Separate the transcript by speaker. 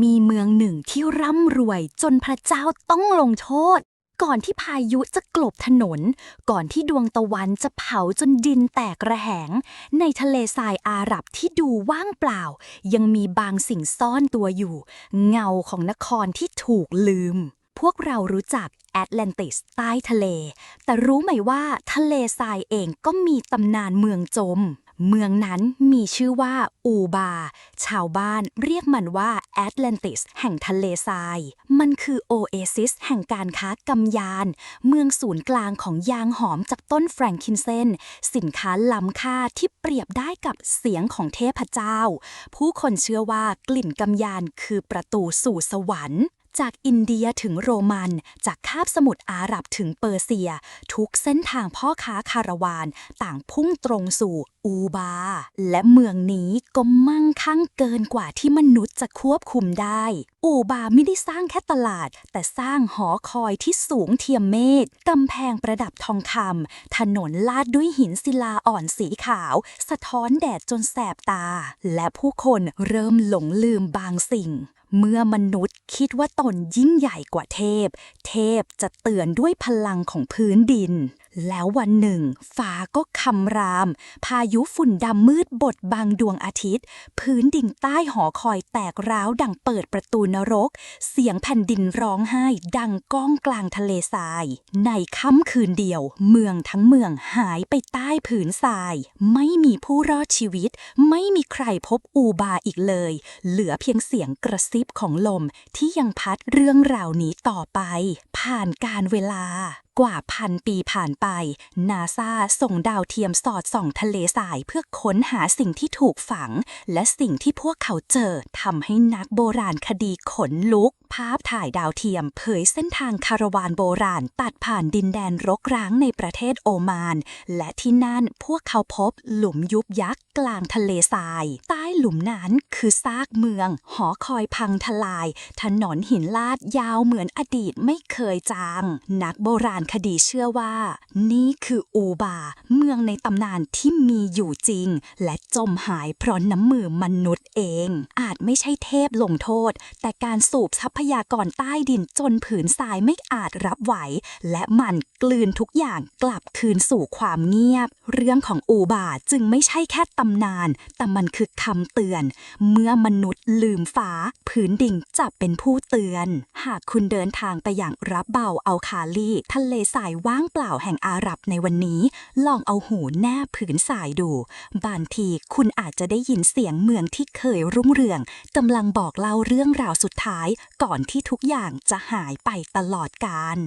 Speaker 1: มีเมืองหนึ่งที่ร่ำรวยจนพระเจ้าต้องลงโทษ ก่อนที่พายุจะกลบถนน ก่อนที่ดวงตะวันจะเผาจนดินแตกระแหง ในทะเลทรายอาหรับที่ดูว่างเปล่า ยังมีบางสิ่งซ่อนตัวอยู่ เงาของนครที่ถูกลืม พวกเรารู้จักแอตแลนติสใต้ทะเล แต่รู้ไหมว่าทะเลทรายเองก็มีตำนานเมืองจม เมืองนั้นมีชื่อว่าอูบา ชาวบ้านเรียกมันว่าแอตแลนติสแห่งทะเลทราย มันคือโอเอซิสแห่งการค้ากำยาน เมืองศูนย์กลางของยางหอมจากต้นแฟรงคินเซน สินค้าล้ำค่าที่เปรียบได้กับเสียงของเทพเจ้า ผู้คนเชื่อว่ากลิ่นกำยานคือประตูสู่สวรรค์ จากอินเดียถึงโรมัน จากคาบสมุทรอาหรับถึงเปอร์เซีย ทุกเส้นทางพ่อค้าคาราวาน ต่างพุ่งตรงสู่อูบา และเมืองนี้ก็มั่งคั่งเกินกว่าที่มนุษย์จะควบคุมได้ อูบาไม่ได้สร้างแค่ตลาด แต่สร้างหอคอยที่สูงเทียมเมฆกำแพงประดับทองคำถนนลาดด้วยหินศิลาอ่อนสีขาว สะท้อนแดดจนแสบตา และผู้คนเริ่มหลงลืมบางสิ่ง เมื่อมนุษย์คิดว่าตนยิ่งใหญ่กว่าเทพ เทพจะเตือนด้วยพลังของพื้นดินแล้ววันหนึ่ง ฟ้าก็คำราม พายุฝุ่นดำมืดบดบังดวงอาทิตย์ พื้นดินใต้หอคอยแตกร้าวดังเปิดประตูนรก เสียงแผ่นดินร้องไห้ ดังก้องกลางทะเลทราย ในค่ำคืนเดียว เมืองทั้งเมืองหายไปใต้ผืนทราย ไม่มีผู้รอดชีวิต ไม่มีใครพบอูบาอีกเลย เหลือเพียงเสียงกระซิบของลมที่ยังพัดเรื่องราวนี้ต่อไป ผ่านการเวลากว่าพันปีผ่านไป นาซาส่งดาวเทียมสอดส่องทะเลทรายเพื่อค้นหาสิ่งที่ถูกฝัง และสิ่งที่พวกเขาเจอทำให้นักโบราณคดีขนลุก ภาพถ่ายดาวเทียมเผยเส้นทางคาราวานโบราณ ตัดผ่านดินแดนรกร้างในประเทศโอมาน และที่นั่นพวกเขาพบหลุมยุบยักษ์กลางทะเลทราย ใต้หลุมนั้นคือซากเมือง หอคอยพังทลาย ถนนหินลาดยาวเหมือนอดีตไม่เคยจาง นักโบราณคดีเชื่อว่า นี่คืออูบา เมืองในตำนานที่มีอยู่จริง และจมหายเพราะน้ำมือมนุษย์เอง อาจไม่ใช่เทพลงโทษ แต่การสูบทรัพยากรใต้ดินจนผืนทรายไม่อาจรับไหว และมันกลืนทุกอย่างกลับคืนสู่ความเงียบ เรื่องของอูบาจึงไม่ใช่แค่ตำนาน แต่มันคือคำเตือน เมื่อมนุษย์ลืมฟ้าพื้นดินจะเป็นผู้เตือน หากคุณเดินทางไปอย่างรับเบาเอาคาลีทะเลทรายว่างเปล่าแห่งอาหรับในวันนี้ ลองเอาหูแนบผืนทรายดู บางทีคุณอาจจะได้ยินเสียงเมืองที่เคยรุ่งเรืองกำลังบอกเล่าเรื่องราวสุดท้าย ก่อนที่ทุกอย่างจะหายไปตลอดกาล